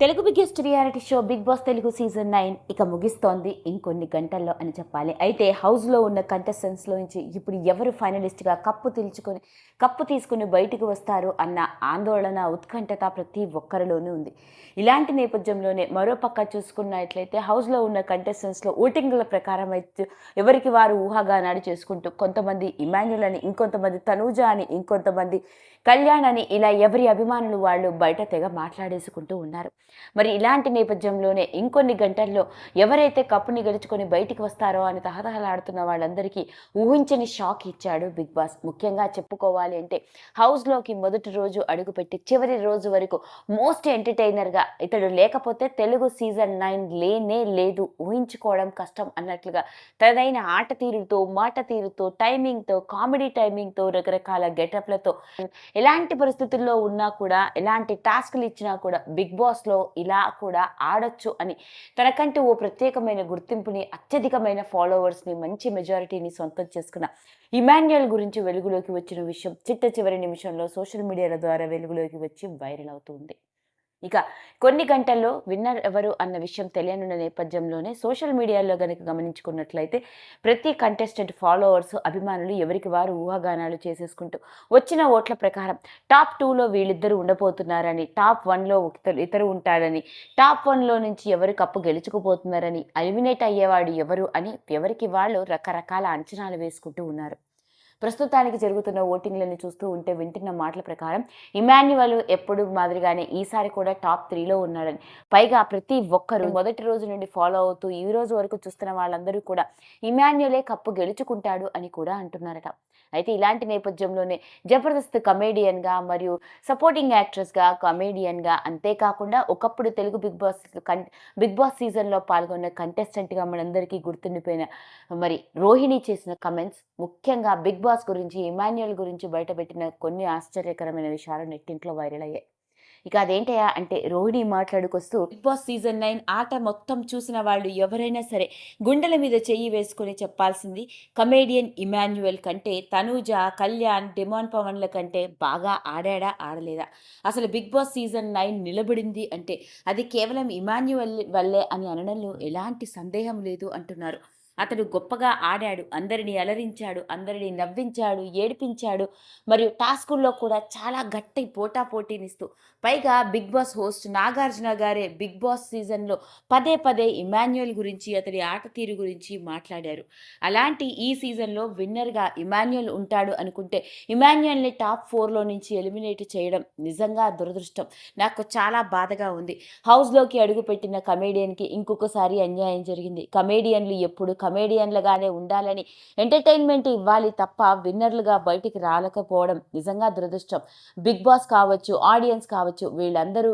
Telugu biggest reality show Bigg Boss Telugu season nine ఇక ముగిస్తోంది. ఇంకొన్ని గంటల్లో అని చెప్పాలి. అయితే హౌస్లో ఉన్న కంటెస్టెంట్స్లో నుంచి ఇప్పుడు ఎవరు ఫైనలిస్ట్గా కప్పు తీల్చుకొని కప్పు తీసుకుని బయటకు వస్తారు అన్న ఆందోళన ఉత్కంఠత ప్రతి ఒక్కరిలోనూ ఉంది. ఇలాంటి నేపథ్యంలోనే మరో పక్క చూసుకున్నట్లయితే హౌస్లో ఉన్న కంటెస్టెంట్స్లో ఓటింగ్ల ప్రకారం అయితే ఎవరికి వారు ఊహాగానాలు చేసుకుంటూ కొంతమంది ఇమాన్యుల్ అని ఇంకొంతమంది తనూజ అని ఇంకొంతమంది కళ్యాణ్ అని ఇలా ఎవరి అభిమానులు వాళ్ళు బయట తెగ మాట్లాడేసుకుంటూ ఉన్నారు. మరి ఇలాంటి నేపథ్యంలోనే ఇంకొన్ని గంటల్లో ఎవరైతే కప్పుని గెలుచుకొని బయటికి వస్తారో అని తహతహలాడుతున్న వాళ్ళందరికీ ఊహించని షాక్ ఇచ్చాడు బిగ్ బాస్. ముఖ్యంగా చెప్పుకోవాలి అంటే హౌస్లోకి మొదటి రోజు అడుగుపెట్టి చివరి రోజు వరకు మోస్ట్ ఎంటర్టైనర్గా ఇతడు లేకపోతే తెలుగు సీజన్ నైన్ లేనే లేదు. ఊహించుకోవడం కష్టం అన్నట్లుగా తనదైన ఆట తీరుతో మాట తీరుతో టైమింగ్తో కామెడీ టైమింగ్తో రకరకాల గెటప్లతో ఎలాంటి పరిస్థితుల్లో ఉన్నా కూడా ఎలాంటి టాస్క్లు ఇచ్చినా కూడా బిగ్ బాస్లో ఇలా కూడా ఆడొచ్చు అని. తనకంటూ ఓ ప్రత్యేకమైన గుర్తింపుని అత్యధికమైన ఫాలోవర్స్ని మంచి మెజారిటీని సొంతం చేసుకున్న ఇమాన్యుయల్ గురించి వెలుగులోకి వచ్చిన విషయం చిట్ట చివరి నిమిషంలో సోషల్ మీడియాల ద్వారా వెలుగులోకి వచ్చి వైరల్ అవుతుంది ఇక కొన్ని గంటల్లో విన్నర్ ఎవరు అన్న విషయం తెలియనున్న నేపథ్యంలోనే సోషల్ మీడియాలో కనుక గమనించుకున్నట్లయితే ప్రతి కంటెస్టెంట్ ఫాలోవర్స్ అభిమానులు ఎవరికి వారు ఊహాగానాలు చేసేసుకుంటూ వచ్చిన ఓట్ల ప్రకారం టాప్ టూలో వీళ్ళిద్దరూ ఉండబోతున్నారని టాప్ వన్లో ఇతరు ఇతరు ఉంటారని టాప్ వన్లో నుంచి ఎవరు కప్పు గెలుచుకుపోతున్నారని ఎలిమినేట్ అయ్యేవాడు ఎవరు అని ఎవరికి వాళ్ళు రకరకాల అంచనాలు వేసుకుంటూ ఉన్నారు. ప్రస్తుతానికి జరుగుతున్న ఓటింగ్లను చూస్తూ ఉంటే వింటున్న మాటల ప్రకారం ఇమాన్యువల్ ఎప్పుడు మాదిరిగానే ఈసారి కూడా టాప్ త్రీలో ఉన్నాడని. పైగా ప్రతి ఒక్కరు మొదటి రోజు నుండి ఫాలో అవుతూ ఈ రోజు వరకు చూస్తున్న వాళ్ళందరూ కూడా ఇమాన్యులే కప్పు గెలుచుకుంటాడు అని కూడా అంటున్నారట. అయితే ఇలాంటి నేపథ్యంలోనే జబర్దస్త్ కమేడియన్గా మరియు సపోర్టింగ్ యాక్ట్రెస్గా కమేడియన్గా అంతేకాకుండా ఒకప్పుడు తెలుగు బిగ్ బాస్ కన్ బిగ్ బాస్ సీజన్లో పాల్గొన్న కంటెస్టెంట్గా మనందరికీ గుర్తుండిపోయిన మరి రోహిణి చేసిన కమెంట్స్ ముఖ్యంగా బిగ్ బాస్ బిగ్బాస్ గురించి ఇమాన్యుయల్ గురించి బయటపెట్టిన కొన్ని ఆశ్చర్యకరమైన విషయాలు నెట్టింట్లో వైరల్ అయ్యాయి. ఇక అదేంటయా అంటే రోహిణి మాట్లాడుకొస్తూ బిగ్ బాస్ సీజన్ నైన్ ఆట మొత్తం చూసిన వాళ్ళు ఎవరైనా సరే గుండెల మీద చెయ్యి వేసుకొని చెప్పాల్సింది కమేడియన్ ఇమాన్యుయల్ కంటే తనూజ కళ్యాణ్ డిమాన్ పవన్ల కంటే బాగా ఆడాడా ఆడలేదా? అసలు బిగ్ బాస్ సీజన్ నైన్ నిలబడింది అంటే అది కేవలం ఇమాన్యువల్ వల్లే అని అనడంలో ఎలాంటి సందేహం లేదు అంటున్నారు. అతడు గొప్పగా ఆడాడు అందరినీ అలరించాడు అందరినీ నవ్వించాడు ఏడిపించాడు. మరియు టాస్కుల్లో కూడా చాలా గట్టి పోటా పోటీనిస్తూ పైగా బిగ్ బాస్ హోస్ట్ నాగార్జున గారే బిగ్ బాస్ సీజన్లో పదే పదే ఇమాన్యుయల్ గురించి అతడి ఆట తీరు గురించి మాట్లాడారు. అలాంటి ఈ సీజన్లో విన్నర్గా ఇమాన్యుయల్ ఉంటాడు అనుకుంటే ఇమాన్యుయల్ని టాప్ ఫోర్లో నుంచి ఎలిమినేట్ చేయడం నిజంగా దురదృష్టం. నాకు చాలా బాధగా ఉంది. హౌస్లోకి అడుగుపెట్టిన కమేడియన్కి ఇంకొకసారి అన్యాయం జరిగింది. కమేడియన్లు ఎప్పుడు కమేడియన్లుగానే ఉండాలని ఎంటర్టైన్మెంట్ ఇవ్వాలి తప్ప విన్నర్లుగా బయటికి రాలేకపోవడం నిజంగా దురదృష్టం. బిగ్ బాస్ కావచ్చు ఆడియన్స్ కావచ్చు వీళ్ళందరూ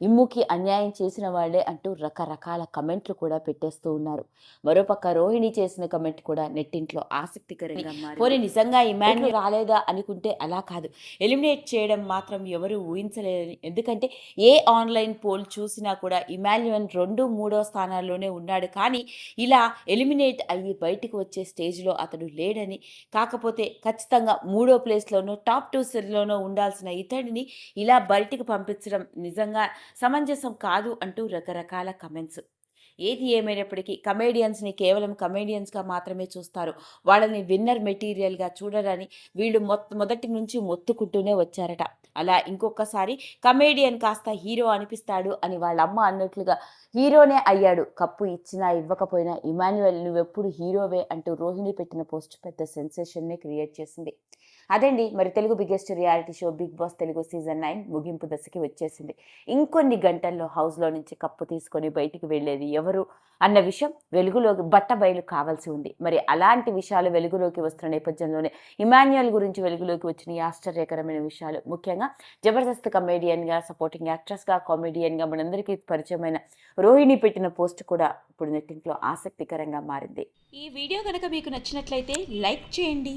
ఇమ్ముకి అన్యాయం చేసిన వాళ్ళే అంటూ రకరకాల కమెంట్లు కూడా పెట్టేస్తూ ఉన్నారు. మరోపక్క రోహిణి చేసిన కమెంట్ కూడా నెట్టింట్లో ఆసక్తికరంగా. పోనీ నిజంగా ఇమాన్యుల్ రాలేదా అనుకుంటే అలా కాదు. ఎలిమినేట్ చేయడం మాత్రం ఎవరు ఊహించలేదని ఎందుకంటే ఏ ఆన్లైన్ పోల్ చూసినా కూడా ఇమాన్యుయల్ రెండు మూడో స్థానాల్లోనే ఉన్నాడు. కానీ ఇలా ఎలిమినేట్ అయ్యి బయటికి వచ్చే స్టేజ్లో అతడు లేడని కాకపోతే ఖచ్చితంగా మూడో ప్లేస్లోనో టాప్ టూ సెల్లోనో ఉండాల్సిన ఇతడిని ఇలా బయటికి పంపించడం నిజంగా సమంజసం కాదు అంటూ రకరకాల కమెంట్స్. ఏది ఏమైనప్పటికీ కమేడియన్స్ని కేవలం కమేడియన్స్గా మాత్రమే చూస్తారు. వాళ్ళని విన్నర్ మెటీరియల్గా చూడరని వీళ్ళు మొదటి నుంచి మొత్తుకుంటూనే వచ్చారట. అలా ఇంకొకసారి కమేడియన్ కాస్త హీరో అనిపిస్తాడు అని వాళ్ళ అమ్మ అన్నట్లుగా హీరోనే అయ్యాడు. కప్పు ఇచ్చినా ఇవ్వకపోయినా ఇమాన్యువల్ నువ్వెప్పుడు హీరోవే అంటూ రోహిణి పెట్టిన పోస్ట్ పెద్ద సెన్సేషన్నే క్రియేట్ చేసింది. అదండి. మరి Telugu biggest reality show Bigg Boss Telugu season nine ముగింపు దశకి వచ్చేసింది. ఇంకొన్ని గంటల్లో హౌస్లో నుంచి కప్పు తీసుకొని బయటికి వెళ్ళేది ఎవరు అన్న విషయం వెలుగులోకి బట్ట బయలు కావాల్సి ఉంది. మరి అలాంటి విషయాలు వెలుగులోకి వస్తున్న నేపథ్యంలోనే ఇమాన్యుయల్ గురించి వెలుగులోకి వచ్చిన ఈ ఆశ్చర్యకరమైన విషయాలు. ముఖ్యంగా జబర్దస్త్ కమేడియన్గా సపోర్టింగ్ యాక్ట్రెస్గా కామెడియన్గా మనందరికీ పరిచయమైన రోహిణి పెట్టిన పోస్ట్ కూడా ఇప్పుడు నెట్టింట్లో ఆసక్తికరంగా మారింది. ఈ వీడియో కనుక మీకు నచ్చినట్లయితే లైక్ చేయండి.